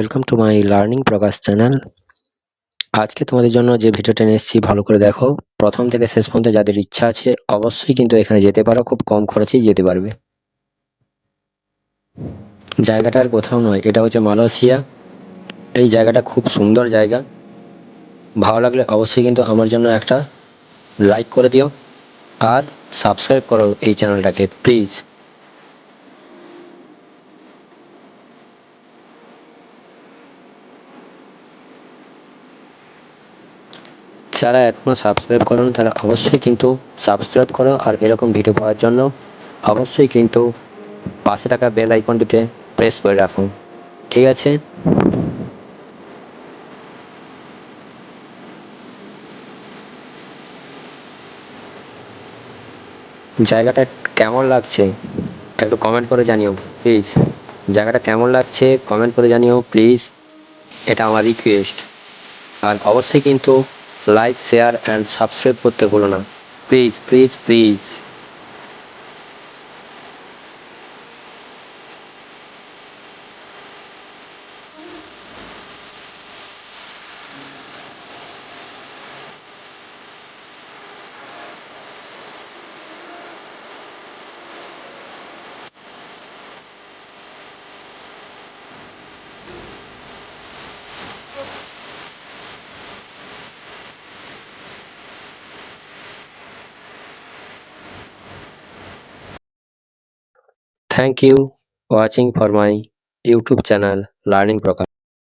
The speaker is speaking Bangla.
Welcome to my learning Prakash channel আজকে তোমাদের জন্য যে ভিডিওটা নিয়ে এসেছি, ভালো করে দেখো। প্রথম থেকে শেষ পর্যন্ত যাদের ইচ্ছা আছে, অবশ্যই কিন্তু এখানে যেতে পারো। খুব কম খরচেই যেতে পারবে। জায়গাটা আর কোথাও নয়, এটা হচ্ছে মালয়েশিয়া। এই জায়গাটা খুব সুন্দর জায়গা। ভালো লাগলে অবশ্যই কিন্তু আমার জন্য একটা লাইক করে দিও। আর সাবস্ক্রাইব করো এই চ্যানেলটাকে প্লিজ যারা এখনও সাবস্ক্রাইব করো তারা অবশ্যই কিন্তু সাবস্ক্রাইব করো আর এরকম ভিডিও পাওয়ার জন্য অবশ্যই কিন্তু পাশে থাকা বেল আইকনটিতে প্রেস করে রাখুন। ঠিক আছে? জায়গাটা কেমন লাগছে? একটু কমেন্ট করে জানিও প্লিজ জায়গাটা কেমন লাগছে? কমেন্ট করে জানিও প্লিজ এটা আমার রিকোয়েস্ট আর অবশ্যই কিন্তু লাইক শেয়ার অ্যান্ড সাবস্ক্রাইব করতে ভুলো না। Please please please Thank you watching for my YouTube channel Learning Prakash.